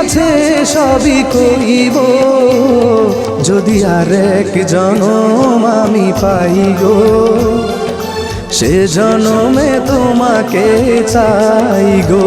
কাছে সবই করিব। যদি আর এক জনম আমি পাই গো সে জনমে তোমাকে চাই গো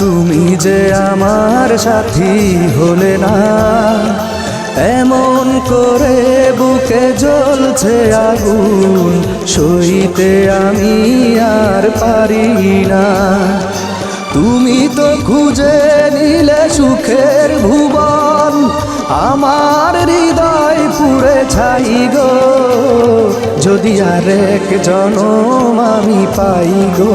তুমি যে আমার সাথী হলে না, এমন করে বুকে জ্বলছে আগুন, সইতে আমি আর পারি না। তুমি তো খুঁজে নিলে সুখের ভুবন, আমার হৃদয় পুড়ে ছাই গো। যদি আর এক জনম আমি পাই গো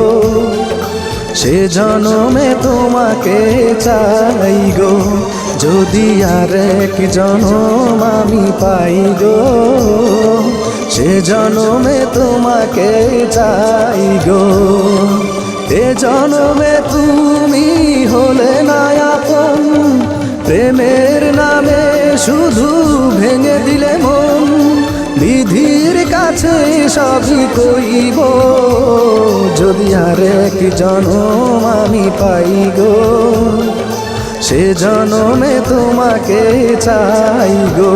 সে জনমে তোমাকে চাই গো। যদি আর এক জনম আমি পাই গো, সে জনমে তোমাকে চাই গো। এ জনমে তুমি হলে না আপন, প্রেমের নামে শুধু ভেঙে দিলে বিধির কাছে সবই কইব, যদি আর এক জনম আমি পাই গো, সে জনমে তোমাকে চাই গো।